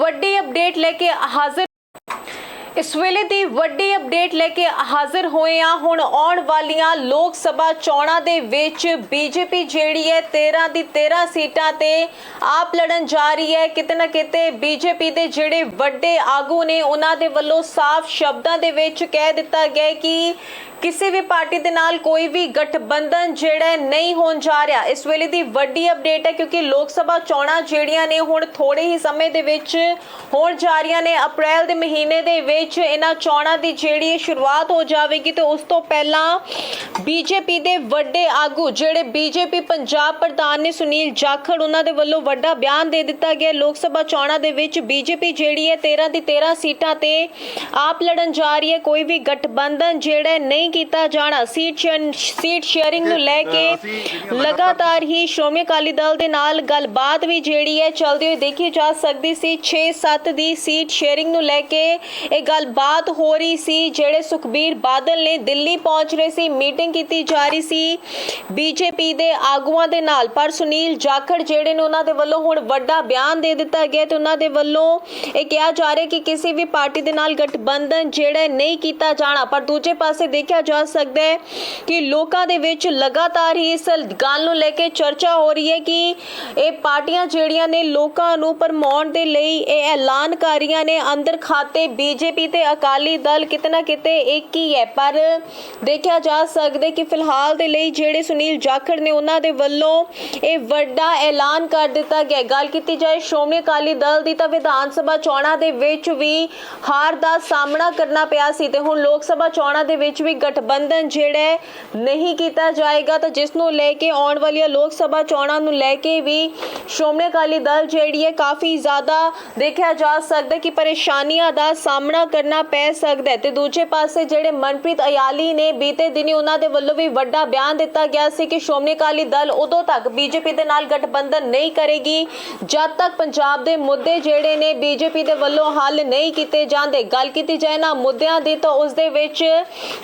ਵੱਡੀ ਅਪਡੇਟ ਲੈ ਕੇ ਹਾਜ਼ਰ ਇਸ ਵੇਲੇ ਦੀ ਵੱਡੀ ਅਪਡੇਟ ਲੈ ਕੇ ਹਾਜ਼ਰ ਹੋਏ ਆ ਹੁਣ ਆਉਣ ਵਾਲੀਆਂ ਲੋਕ ਸਭਾ ਚੋਣਾਂ ਦੇ ਵਿੱਚ ਬੀਜੇਪੀ ਜਿਹੜੀ ਹੈ 13 ਦੀ 13 ਸੀਟਾਂ ਤੇ ਆਪ ਲੜਨ ਜਾ ਰਹੀ ਹੈ। ਕਿਤੇ ਨਾ ਕਿਤੇ ਬੀਜੇਪੀ ਦੇ ਜਿਹੜੇ ਵੱਡੇ ਆਗੂ ਨੇ, ਉਹਨਾਂ ਦੇ ਵੱਲੋਂ ਸਾਫ਼ ਸ਼ਬਦਾਂ ਦੇ ਵਿੱਚ ਕਹਿ ਦਿੱਤਾ ਗਿਆ ਕਿ ਕਿਸੇ ਵੀ ਪਾਰਟੀ ਦੇ ਨਾਲ ਕੋਈ ਵੀ ਗਠਬੰਧਨ ਜਿਹੜਾ ਨਹੀਂ ਹੋਣ ਜਾ ਰਿਹਾ। ਇਸ ਵੇਲੇ ਦੀ ਵੱਡੀ ਅਪਡੇਟ ਹੈ ਕਿਉਂਕਿ ਲੋਕ ਸਭਾ ਚੋਣਾਂ ਜਿਹੜੀਆਂ ਨੇ ਹੁਣ ਥੋੜੇ ਹੀ ਸਮੇਂ ਦੇ ਵਿੱਚ ਹੋਣ ਜਾ ਰਹੀਆਂ ਨੇ। ਅਪ੍ਰੈਲ ਦੇ ਮਹੀਨੇ ਦੇ ਵਿੱਚ ਇਹਨਾਂ ਚੋਣਾਂ ਦੀ ਜਿਹੜੀ ਸ਼ੁਰੂਆਤ ਹੋ ਜਾਵੇਗੀ ਤੇ ਉਸ ਤੋਂ ਪਹਿਲਾਂ ਬੀਜੇਪੀ ਦੇ ਵੱਡੇ ਆਗੂ ਜਿਹੜੇ ਬੀਜੇਪੀ ਪੰਜਾਬ ਪ੍ਰਧਾਨ ਨੇ ਸੁਨੀਲ ਜਾਖੜ, ਉਹਨਾਂ ਦੇ ਵੱਲੋਂ ਵੱਡਾ ਬਿਆਨ ਦੇ ਦਿੱਤਾ ਗਿਆ। ਲੋਕ ਸਭਾ ਚੋਣਾਂ ਦੇ ਵਿੱਚ ਬੀਜੇਪੀ ਜਿਹੜੀ ਹੈ 13 ਦੀ 13 ਸੀਟਾਂ ਤੇ ਆਪ ਲੜਨ ਜਾ ਰਹੀ ਹੈ। ਕੋਈ ਵੀ ਗਠਬੰਧਨ ਜਿਹੜਾ ਨਹੀਂ ਨਹੀਂ ਕੀਤਾ ਜਾਣਾ। ਸੀਟ ਸੀਟ ਸ਼ੇਅਰਿੰਗ ਨੂੰ ਲੈ ਕੇ ਲਗਾਤਾਰ ਹੀ ਸ਼੍ਰੋਮਣੀ ਅਕਾਲੀ ਦਲ ਦੇ ਨਾਲ ਗੱਲਬਾਤ ਵੀ ਜਿਹੜੀ ਹੈ ਚੱਲਦੀ ਹੋਈ ਦੇਖੀ ਜਾ ਸਕਦੀ ਸੀ। 6-7 ਦੀ ਸੀਟ ਸ਼ੇਅਰਿੰਗ ਨੂੰ ਲੈ ਕੇ ਇਹ ਗੱਲਬਾਤ ਹੋ ਰਹੀ ਸੀ। ਜਿਹੜੇ ਸੁਖਬੀਰ ਬਾਦਲ ਨੇ ਦਿੱਲੀ ਪਹੁੰਚ ਰਹੇ ਸੀ ਮੀਟਿੰਗ ਕੀਤੀ ਜਾ ਰਹੀ ਸੀ ਬੀਜੇਪੀ ਦੇ ਆਗੂਆਂ ਦੇ ਨਾਲ। ਪਰ ਸੁਨੀਲ ਜਾਖੜ ਜਿਹੜੇ ਨੇ ਉਹਨਾਂ ਦੇ ਵੱਲੋਂ ਹੁਣ ਵੱਡਾ ਬਿਆਨ ਦੇ ਦਿੱਤਾ ਗਿਆ ਤੇ ਉਹਨਾਂ ਦੇ ਵੱਲੋਂ ਇਹ ਕਿਹਾ ਜਾ ਰਿਹਾ ਕਿ ਕਿਸੇ ਵੀ ਪਾਰਟੀ ਦੇ ਨਾਲ ਗਠਬੰਧਨ ਜਿਹੜਾ ਨਹੀਂ ਕੀਤਾ ਜਾਣਾ। ਪਰ ਦੂਜੇ ਪਾਸੇ ਦੇਖਿਆ ਜਾ ਸਕਦਾ ਹੈ ਕਿ ਲੋਕਾਂ ਦੇ ਵਿੱਚ ਲਗਾਤਾਰ ਹੀ ਇਸ ਗੱਲ ਨੂੰ ਲੈ ਕੇ ਚਰਚਾ ਹੋ ਰਹੀ ਹੈ ਕਿ ਇਹ ਪਾਰਟੀਆਂ ਜਿਹੜੀਆਂ ਨੇ ਲੋਕਾਂ ਨੂੰ ਪਰਮਾਉਣ ਦੇ ਲਈ ਇਹ ਐਲਾਨ ਕਰ ਰਹੀਆਂ ਨੇ ਅੰਦਰ ਖਾਤੇ ਬੀਜੇਪੀ ਤੇ ਅਕਾਲੀ ਦਲ ਕਿਤੇ ਨਾ ਕਿਤੇ ਇੱਕ ਹੀ ਹੈ। ਪਰ ਦੇਖਿਆ ਜਾ ਸਕਦਾ ਕਿ ਫਿਲਹਾਲ ਦੇ ਲਈ ਜਿਹੜੇ ਸੁਨੀਲ ਜਾਖੜ ਨੇ ਉਹਨਾਂ ਦੇ ਵੱਲੋਂ ਇਹ ਵੱਡਾ ਐਲਾਨ ਕਰ ਦਿੱਤਾ ਗਿਆ ਗੱਲ ਕੀਤੀ ਜਾਏ ਸ਼੍ਰੋਮਣੀ ਅਕਾਲੀ ਦਲ ਦੀ ਤਾਂ ਵਿਧਾਨ ਸਭਾ ਚੋਣਾਂ ਦੇ ਵਿੱਚ ਵੀ ਹਾਰ ਦਾ ਸਾਹਮਣਾ ਕਰਨਾ ਪਿਆ ਸੀ ਤੇ ਹੁਣ ਲੋਕ ਸਭਾ ਚੋਣਾਂ ਦੇ ਵਿੱਚ ਵੀ ਗਠਬੰਧਨ ਜਿਹੜਾ ਨਹੀਂ ਕੀਤਾ ਜਾਏਗਾ, ਤਾਂ ਜਿਸ ਨੂੰ ਲੈ ਕੇ ਆਉਣ ਵਾਲੀਆਂ ਲੋਕ ਸਭਾ ਚੋਣਾਂ ਨੂੰ ਲੈ ਕੇ ਵੀ ਸ਼੍ਰੋਮਣੀ ਅਕਾਲੀ ਦਲ ਜਿਹੜੀ ਹੈ ਕਾਫੀ ਜ਼ਿਆਦਾ ਦੇਖਿਆ ਜਾ ਸਕਦਾ ਕਿ ਪਰੇਸ਼ਾਨੀਆਂ ਦਾ ਸਾਹਮਣਾ ਕਰਨਾ ਪੈ ਸਕਦਾ ਹੈ। ਤੇ ਦੂਜੇ ਪਾਸੇ ਜਿਹੜੇ ਮਨਪ੍ਰੀਤ ਅਯਾਲੀ ਨੇ ਬੀਤੇ ਦਿਨੀ ਉਹਨਾਂ ਦੇ ਵੱਲੋਂ ਵੀ ਵੱਡਾ ਬਿਆਨ ਦਿੱਤਾ ਗਿਆ ਸੀ ਕਿ ਸ਼੍ਰੋਮਣੀ ਅਕਾਲੀ ਦਲ ਉਦੋਂ ਤੱਕ ਬੀਜੇਪੀ ਦੇ ਨਾਲ ਗਠਬੰਧਨ ਨਹੀਂ ਕਰੇਗੀ, ਜਦ ਤੱਕ ਪੰਜਾਬ ਦੇ ਮੁੱਦੇ ਜਿਹੜੇ ਨੇ ਬੀਜੇਪੀ ਦੇ ਵੱਲੋਂ ਹੱਲ ਨਹੀਂ ਕੀਤੇ ਜਾਂਦੇ। ਗੱਲ ਕੀਤੀ ਜਾਏ ਨਾ ਮੁੱਦਿਆਂ ਦੀ, ਤਾਂ ਉਸ ਦੇ ਵਿੱਚ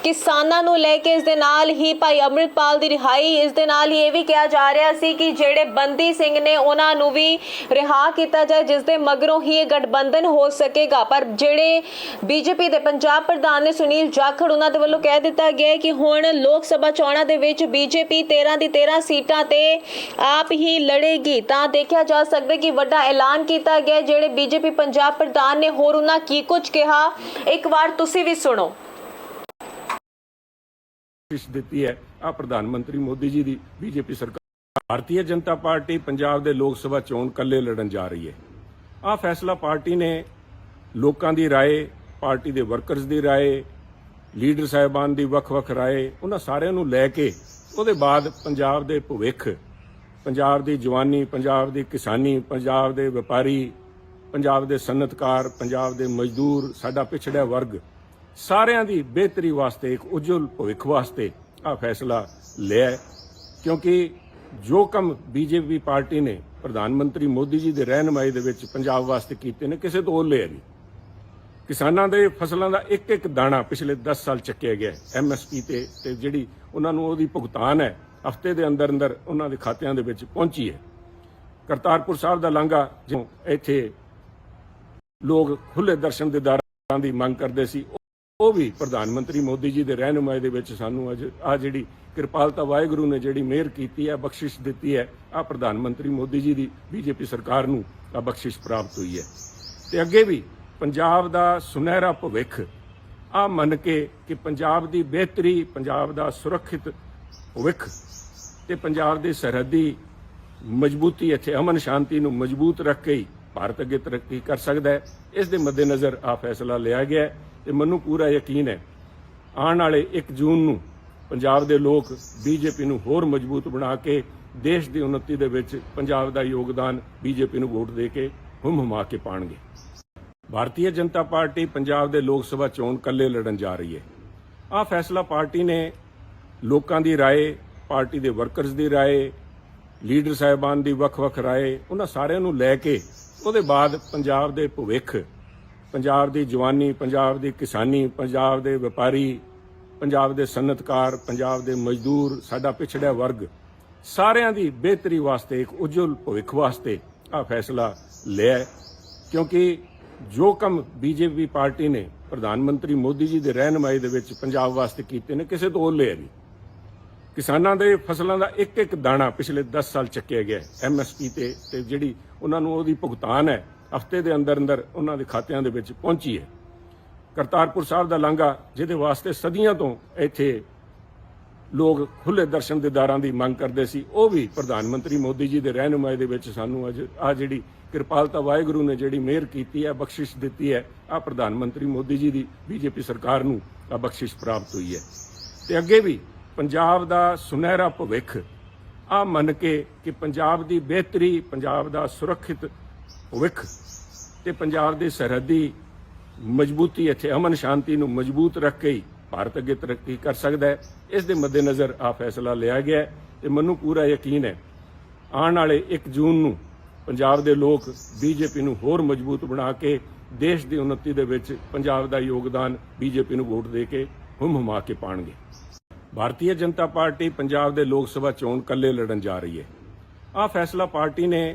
ਕਿਸਾਨ ਨੂੰ ਲੈ ਕੇ ਇਸ ਦੇ ਨਾਲ ਹੀ ਭਾਈ ਅੰਮ੍ਰਿਤਪਾਲ ਦੀ ਰਿਹਾਈ, ਇਸ ਦੇ ਨਾਲ ਹੀ ਇਹ ਵੀ ਕਿਹਾ ਜਾ ਰਿਹਾ ਸੀ ਕਿ ਜਿਹੜੇ ਬੰਦੀ ਸਿੰਘ ਨੇ ਉਹਨਾਂ ਨੂੰ ਵੀ ਰਿਹਾ ਕੀਤਾ ਜਾਏ, ਜਿਸ ਦੇ ਮਗਰੋਂ ਹੀ ਇਹ ਗਠਬੰਧਨ ਹੋ ਸਕੇਗਾ। ਪਰ ਜਿਹੜੇ ਬੀਜੇਪੀ ਦੇ ਪੰਜਾਬ ਪ੍ਰਧਾਨ ਨੇ ਸੁਨੀਲ ਜਾਖੜ, ਉਹਨਾਂ ਦੇ ਵੱਲੋਂ ਕਹਿ ਦਿੱਤਾ ਗਿਆ ਕਿ ਹੁਣ ਲੋਕ ਸਭਾ ਚੋਣਾਂ ਦੇ ਵਿੱਚ ਬੀਜੇਪੀ 13 ਦੀ 13 ਸੀਟਾਂ ਤੇ ਆਪ ਹੀ ਲੜੇਗੀ। ਤਾਂ ਦੇਖਿਆ ਜਾ ਸਕਦਾ ਕਿ ਵੱਡਾ ਐਲਾਨ ਕੀਤਾ ਗਿਆ ਹੈ। ਜਿਹੜੇ ਬੀਜੇਪੀ ਪੰਜਾਬ ਪ੍ਰਧਾਨ ਨੇ, ਹੋਰ ਉਹਨਾਂ ਕੀ ਕੁਝ ਕਿਹਾ? ਇੱਕ ਵਾਰ ਤੁਸੀਂ ਵੀ ਸੁਣੋ। ਕੋਸ਼ਿਸ਼ ਦਿੱਤੀ ਹੈ ਆ ਪ੍ਰਧਾਨ ਮੰਤਰੀ ਮੋਦੀ ਜੀ ਦੀ ਬੀਜੇਪੀ ਸਰਕਾਰ ਭਾਰਤੀ ਜਨਤਾ ਪਾਰਟੀ ਪੰਜਾਬ ਦੇ ਲੋਕ ਸਭਾ ਚੋਣ ਕੱਲੇ ਲੜਨ ਜਾ ਰਹੀ ਹੈ ਆ ਫੈਸਲਾ ਪਾਰਟੀ ਨੇ ਲੋਕਾਂ ਦੀ رائے ਪਾਰਟੀ ਦੇ ਵਰਕਰਸ ਦੀ رائے ਲੀਡਰ ਸਾਹਿਬਾਨ ਦੀ ਵੱਖ-ਵੱਖ رائے ਉਹਨਾਂ ਸਾਰਿਆਂ ਨੂੰ ਲੈ ਕੇ ਉਹਦੇ ਬਾਅਦ ਪੰਜਾਬ ਦੇ ਭਵਿੱਖ ਪੰਜਾਬ ਦੀ ਜਵਾਨੀ ਪੰਜਾਬ ਦੀ ਕਿਸਾਨੀ ਪੰਜਾਬ ਦੇ ਵਪਾਰੀ ਪੰਜਾਬ ਦੇ ਸਨਅਤਕਾਰ ਪੰਜਾਬ ਦੇ ਮਜ਼ਦੂਰ ਸਾਡਾ ਪਿਛੜਿਆ ਵਰਗ ਸਾਰਿਆਂ ਦੀ ਬਿਹਤਰੀ ਵਾਸਤੇ, ਇੱਕ ਉਜਵਲ ਭਵਿੱਖ ਵਾਸਤੇ ਆ ਫੈਸਲਾ ਲਿਆ ਕਿਉਂਕਿ ਜੋ ਕੰਮ ਬੀਜੇਪੀ ਪਾਰਟੀ ਨੇ, ਪ੍ਰਧਾਨ ਮੰਤਰੀ ਮੋਦੀ ਜੀ ਦੇ ਰਹਿਨਮਾਈ ਦੇ ਵਿੱਚ ਪੰਜਾਬ ਵਾਸਤੇ ਕੀਤੇ ਨੇ, ਕਿਸੇ ਤੋਂ ਓਲੇ ਨਹੀਂ। ਕਿਸਾਨਾਂ ਦੇ ਫਸਲਾਂ ਦਾ ਇੱਕ ਇੱਕ ਦਾਣਾ ਪਿਛਲੇ 10 ਸਾਲ ਚੱਕਿਆ ਗਿਆ ਐਮਐਸਪੀ ਤੇ ਤੇ ਜਿਹੜੀ ਉਹਨਾਂ ਨੂੰ ਉਹਦੀ ਭੁਗਤਾਨ ਹੈ, ਹਫ਼ਤੇ ਦੇ ਅੰਦਰ ਅੰਦਰ ਉਹਨਾਂ ਦੇ ਖਾਤਿਆਂ ਦੇ ਵਿੱਚ ਪਹੁੰਚੀ ਹੈ। ਕਰਤਾਰਪੁਰ ਸਾਹਿਬ ਦਾ ਲਾਂਘਾ ਜੋ ਇੱਥੇ ਲੋਕ ਖੁੱਲੇ ਦਰਸ਼ਨ ਦੇ ਦਿਦਾਰਾਂ ਦੀ ਮੰਗ ਕਰਦੇ ਸੀ ਉਹ ਵੀ ਪ੍ਰਧਾਨ ਮੰਤਰੀ ਮੋਦੀ ਜੀ ਦੇ ਰਹਿਨੁਮਾਈ ਦੇ ਵਿੱਚ ਸਾਨੂੰ ਅੱਜ ਆ ਜਿਹੜੀ ਕਿਰਪਾਲਤਾ ਵਾਹਿਗੁਰੂ ਨੇ ਜਿਹੜੀ ਮਿਹਰ ਕੀਤੀ ਹੈ, ਬਖਸ਼ਿਸ਼ ਦਿੱਤੀ ਹੈ, ਆ ਪ੍ਰਧਾਨ ਮੰਤਰੀ ਮੋਦੀ ਜੀ ਦੀ ਬੀਜੇਪੀ ਸਰਕਾਰ ਨੂੰ ਆ ਬਖਸ਼ਿਸ਼ ਪ੍ਰਾਪਤ ਹੋਈ ਹੈ। ਤੇ ਅੱਗੇ ਵੀ ਪੰਜਾਬ ਦਾ ਸੁਨਹਿਰਾ ਭਵਿੱਖ, ਆ ਮੰਨ ਕੇ ਕਿ ਪੰਜਾਬ ਦੀ ਬਿਹਤਰੀ, ਪੰਜਾਬ ਦਾ ਸੁਰੱਖਿਅਤ ਭਵਿੱਖ ਤੇ ਪੰਜਾਬ ਦੀ ਸਰਹੱਦੀ ਮਜ਼ਬੂਤੀ ਇੱਥੇ ਅਮਨ ਸ਼ਾਂਤੀ ਨੂੰ ਮਜ਼ਬੂਤ ਰੱਖ ਕੇ ਹੀ ਭਾਰਤ ਅੱਗੇ ਤਰੱਕੀ ਕਰ ਸਕਦਾ ਹੈ। ਇਸ ਦੇ ਮੱਦੇਨਜ਼ਰ ਆ ਫੈਸਲਾ ਲਿਆ ਗਿਆ ਹੈ। ਤੇ ਮੈਨੂੰ ਪੂਰਾ ਯਕੀਨ ਹੈ। ਆਉਣ ਵਾਲੇ 1 ਜੂਨ ਨੂੰ ਪੰਜਾਬ ਦੇ ਲੋਕ ਬੀਜੇਪੀ ਨੂੰ ਹੋਰ ਮਜ਼ਬੂਤ ਬਣਾ ਕੇ ਦੇਸ਼ ਦੀ ਉન્નਤੀ ਦੇ ਵਿੱਚ ਪੰਜਾਬ ਦਾ ਯੋਗਦਾਨ ਬੀਜੇਪੀ ਨੂੰ ਵੋਟ ਦੇ ਕੇ ਹੁਮ ਹਮਾ ਕੇ ਪਾਣਗੇ। ਭਾਰਤੀ ਜਨਤਾ ਪਾਰਟੀ ਪੰਜਾਬ ਦੇ ਲੋਕ ਸਭਾ ਚੋਣ ਕੱਲੇ ਲੜਨ ਜਾ ਰਹੀ ਹੈ। ਆ ਫੈਸਲਾ ਪਾਰਟੀ ਨੇ ਲੋਕਾਂ ਦੀ رائے ਪਾਰਟੀ ਦੇ ਵਰਕਰਸ ਦੀ رائے ਲੀਡਰ ਸਾਹਿਬਾਨ ਦੀ ਵੱਖ-ਵੱਖ رائے ਉਹਨਾਂ ਸਾਰਿਆਂ ਨੂੰ ਲੈ ਕੇ ਉਹਦੇ ਬਾਅਦ ਪੰਜਾਬ ਦੇ ਭਵਿੱਖ ਪੰਜਾਬ ਦੀ ਜਵਾਨੀ, ਪੰਜਾਬ ਦੀ ਕਿਸਾਨੀ, ਪੰਜਾਬ ਦੇ ਵਪਾਰੀ, ਪੰਜਾਬ ਦੇ ਸਨਅਤਕਾਰ, ਪੰਜਾਬ ਦੇ ਮਜ਼ਦੂਰ, ਸਾਡਾ ਪਿਛੜਿਆ ਵਰਗ, ਸਾਰਿਆਂ ਦੀ ਬਿਹਤਰੀ ਵਾਸਤੇ, ਇੱਕ ਉਜਵਲ ਭਵਿੱਖ ਵਾਸਤੇ ਆ ਫੈਸਲਾ ਲਿਆ ਕਿਉਂਕਿ ਜੋ ਕੰਮ ਬੀਜੇਪੀ ਪਾਰਟੀ ਨੇ, ਪ੍ਰਧਾਨ ਮੰਤਰੀ ਮੋਦੀ ਜੀ ਦੇ ਰਹਿਨਮਾਈ ਦੇ ਵਿੱਚ ਪੰਜਾਬ ਵਾਸਤੇ ਕੀਤੇ ਨੇ, ਕਿਸੇ ਤੋਂ ਓਲੇ ਨਹੀਂ। ਕਿਸਾਨਾਂ ਦੇ ਫਸਲਾਂ ਦਾ ਇੱਕ ਇੱਕ ਦਾਣਾ ਪਿਛਲੇ 10 ਸਾਲ ਚੱਕਿਆ ਗਿਆ ਐਮਐਸਪੀ ਤੇ ਤੇ ਜਿਹੜੀ ਉਹਨਾਂ ਨੂੰ ਉਹਦੀ ਭੁਗਤਾਨ ਹੈ ਹਫ਼ਤੇ ਦੇ ਅੰਦਰ ਅੰਦਰ ਉਹਨਾਂ ਦੇ ਖਾਤਿਆਂ ਦੇ ਵਿੱਚ ਪਹੁੰਚੀ ਹੈ। ਕਰਤਾਰਪੁਰ ਸਾਹਿਬ ਦਾ ਲਾਂਘਾ, ਜਿਹਦੇ ਵਾਸਤੇ ਸਦੀਆਂ ਤੋਂ ਇੱਥੇ ਲੋਕ ਖੁੱਲੇ ਦਰਸ਼ਨ ਦਿਦਾਰਾਂ ਦੀ ਮੰਗ ਕਰਦੇ ਸੀ, ਉਹ ਵੀ ਪ੍ਰਧਾਨ ਮੰਤਰੀ ਮੋਦੀ ਜੀ ਦੇ ਰਹਿਨੁਮਾਈ ਦੇ ਵਿੱਚ ਸਾਨੂੰ ਅੱਜ ਆ ਜਿਹੜੀ ਕਿਰਪਾਲਤਾ ਵਾਹਿਗੁਰੂ ਨੇ ਜਿਹੜੀ ਮਿਹਰ ਕੀਤੀ ਹੈ, ਬਖਸ਼ਿਸ਼ ਦਿੱਤੀ ਹੈ ਆ ਪ੍ਰਧਾਨ ਮੰਤਰੀ ਮੋਦੀ ਜੀ ਦੀ, ਬੀਜੇਪੀ ਸਰਕਾਰ ਨੂੰ ਆ ਬਖਸ਼ਿਸ਼ ਪ੍ਰਾਪਤ ਹੋਈ ਹੈ। ਤੇ ਅੱਗੇ ਵੀ ਪੰਜਾਬ ਦਾ ਸੁਨਹਿਰਾ ਭਵਿੱਖ ਆ ਮੰਨ ਕੇ ਕਿ ਪੰਜਾਬ ਦੀ ਬਿਹਤਰੀ, ਪੰਜਾਬ ਦਾ ਸੁਰੱਖਿਅਤ ਭਵਿੱਖ ਤੇ ਪੰਜਾਬ ਦੀ ਸਰਹੱਦੀ ਮਜ਼ਬੂਤੀ ਇੱਥੇ ਅਮਨ ਸ਼ਾਂਤੀ ਨੂੰ ਮਜ਼ਬੂਤ ਰੱਖ ਕੇ ਹੀ ਭਾਰਤ ਅੱਗੇ ਤਰੱਕੀ ਕਰ ਸਕਦਾ ਹੈ। ਇਸ ਦੇ ਮੱਦੇਨਜ਼ਰ ਆ ਫੈਸਲਾ ਲਿਆ ਗਿਆ ਹੈ ਤੇ ਮੈਨੂੰ ਪੂਰਾ ਯਕੀਨ ਹੈ, ਆਉਣ ਵਾਲੇ 1 ਜੂਨ ਨੂੰ ਪੰਜਾਬ ਦੇ ਲੋਕ ਬੀਜੇਪੀ ਨੂੰ ਹੋਰ ਮਜ਼ਬੂਤ ਬਣਾ ਕੇ ਦੇਸ਼ ਦੀ ਉન્નਤੀ ਦੇ ਵਿੱਚ ਪੰਜਾਬ ਦਾ ਯੋਗਦਾਨ ਬੀਜੇਪੀ ਨੂੰ ਵੋਟ ਦੇ ਕੇ ਹੁਮ ਹੁਮਾ ਕੇ ਪਾਣਗੇ। ਭਾਰਤੀ ਜਨਤਾ ਪਾਰਟੀ ਪੰਜਾਬ ਦੇ ਲੋਕ ਸਭਾ ਚੋਣ ਕੱਲੇ ਲੜਨ ਜਾ ਰਹੀ ਹੈ। ਆ ਫੈਸਲਾ ਪਾਰਟੀ ਨੇ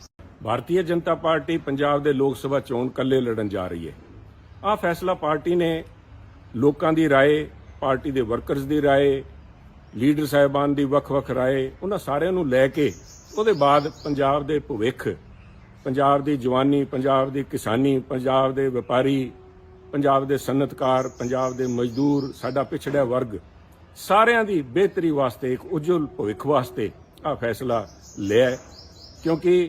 ਭਾਰਤੀ ਜਨਤਾ ਪਾਰਟੀ ਪੰਜਾਬ ਦੇ ਲੋਕ ਸਭਾ ਚੋਣ ਕੱਲੇ ਲੜਨ ਜਾ ਰਹੀ ਹੈ ਆ ਫੈਸਲਾ ਪਾਰਟੀ ਨੇ ਲੋਕਾਂ ਦੀ رائے ਪਾਰਟੀ ਦੇ ਵਰਕਰਸ ਦੀ رائے ਲੀਡਰ ਸਾਹਿਬਾਨ ਦੀ ਵੱਖ-ਵੱਖ رائے ਉਹਨਾਂ ਸਾਰਿਆਂ ਨੂੰ ਲੈ ਕੇ ਉਹਦੇ ਬਾਅਦ ਪੰਜਾਬ ਦੇ ਭਵਿੱਖ ਪੰਜਾਬ ਦੀ ਜਵਾਨੀ ਪੰਜਾਬ ਦੀ ਕਿਸਾਨੀ ਪੰਜਾਬ ਦੇ ਵਪਾਰੀ ਪੰਜਾਬ ਦੇ ਸਨਅਤਕਾਰ ਪੰਜਾਬ ਦੇ ਮਜ਼ਦੂਰ ਸਾਡਾ ਪਿਛੜਿਆ ਵਰਗ ਸਾਰਿਆਂ ਦੀ ਬਿਹਤਰੀ ਵਾਸਤੇ ਇੱਕ ਉਜਵਲ ਭਵਿੱਖ ਵਾਸਤੇ ਆ ਫੈਸਲਾ ਲਿਆ ਹੈ। ਕਿਉਂਕਿ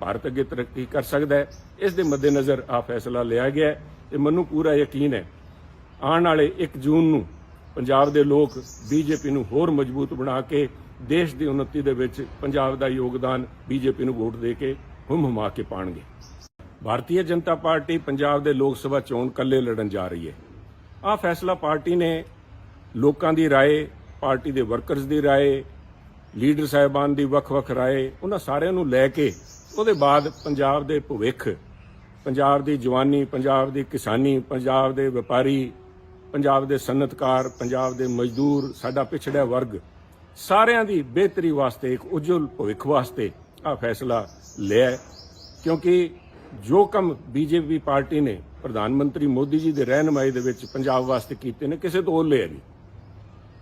ਭਾਰਤ ਅੱਗੇ ਤਰੱਕੀ ਕਰ ਸਕਦਾ ਹੈ। ਇਸ ਦੇ ਮੱਦੇਨਜ਼ਰ ਆ ਫੈਸਲਾ ਲਿਆ ਗਿਆ ਤੇ ਮੈਨੂੰ ਪੂਰਾ ਯਕੀਨ ਹੈ, ਆਉਣ ਵਾਲੇ 1 ਜੂਨ ਨੂੰ ਪੰਜਾਬ ਦੇ ਲੋਕ ਬੀਜੇਪੀ ਨੂੰ ਹੋਰ ਮਜ਼ਬੂਤ ਬਣਾ ਕੇ ਦੇਸ਼ ਦੀ ਉਨਤੀ ਦੇ ਵਿੱਚ ਪੰਜਾਬ ਦਾ ਯੋਗਦਾਨ ਬੀਜੇਪੀ ਨੂੰ ਵੋਟ ਦੇ ਕੇ ਹੁਮ ਹਮਹਮਾ ਕੇ ਪਾਣਗੇ ਭਾਰਤੀ ਜਨਤਾ ਪਾਰਟੀ ਪੰਜਾਬ ਦੇ ਲੋਕ ਸਭਾ ਚੋਣ ਕੱਲੇ ਲੜਨ ਜਾ ਰਹੀ ਹੈ। ਆ ਫੈਸਲਾ ਪਾਰਟੀ ਨੇ ਲੋਕਾਂ ਦੀ رائے ਪਾਰਟੀ ਦੇ ਵਰਕਰਸ ਦੀ رائے ਲੀਡਰ ਸਾਹਿਬਾਨ ਦੀ ਵੱਖ-ਵੱਖ رائے ਉਹਨਾਂ ਸਾਰਿਆਂ ਨੂੰ ਲੈ ਕੇ ਉਹਦੇ ਬਾਅਦ ਪੰਜਾਬ ਦੇ ਭਵਿੱਖ, ਪੰਜਾਬ ਦੀ ਜਵਾਨੀ, ਪੰਜਾਬ ਦੀ ਕਿਸਾਨੀ, ਪੰਜਾਬ ਦੇ ਵਪਾਰੀ, ਪੰਜਾਬ ਦੇ ਸਨਅਤਕਾਰ, ਪੰਜਾਬ ਦੇ ਮਜ਼ਦੂਰ, ਸਾਡਾ ਪਿਛੜਿਆ ਵਰਗ, ਸਾਰਿਆਂ ਦੀ ਬਿਹਤਰੀ ਵਾਸਤੇ, ਇੱਕ ਉਜਵਲ ਭਵਿੱਖ ਵਾਸਤੇ ਆ ਫੈਸਲਾ ਲਿਆ ਕਿਉਂਕਿ ਜੋ ਕੰਮ ਬੀਜੇਪੀ ਪਾਰਟੀ ਨੇ, ਪ੍ਰਧਾਨ ਮੰਤਰੀ ਮੋਦੀ ਜੀ ਦੇ ਰਹਿਨਮਾਈ ਦੇ ਵਿੱਚ ਪੰਜਾਬ ਵਾਸਤੇ ਕੀਤੇ ਨੇ, ਕਿਸੇ ਤੋਂ ਉਹ ਲਿਆ ਨਹੀਂ।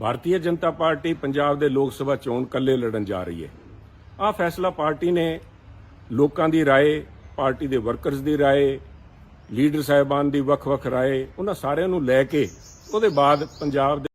ਭਾਰਤੀ ਜਨਤਾ ਪਾਰਟੀ ਪੰਜਾਬ ਦੇ ਲੋਕ ਸਭਾ ਚੋਣ ਕੱਲੇ ਲੜਨ ਜਾ ਰਹੀ ਹੈ ਆ ਫੈਸਲਾ ਪਾਰਟੀ ਨੇ ਲੋਕਾਂ ਦੀ رائے ਪਾਰਟੀ ਦੇ ਵਰਕਰਸ ਦੀ رائے ਲੀਡਰ ਸਾਹਿਬਾਨ ਦੀ ਵੱਖ-ਵੱਖ رائے ਉਹਨਾਂ ਸਾਰਿਆਂ ਨੂੰ ਲੈ ਕੇ ਉਹਦੇ ਬਾਅਦ ਪੰਜਾਬ ਦੇ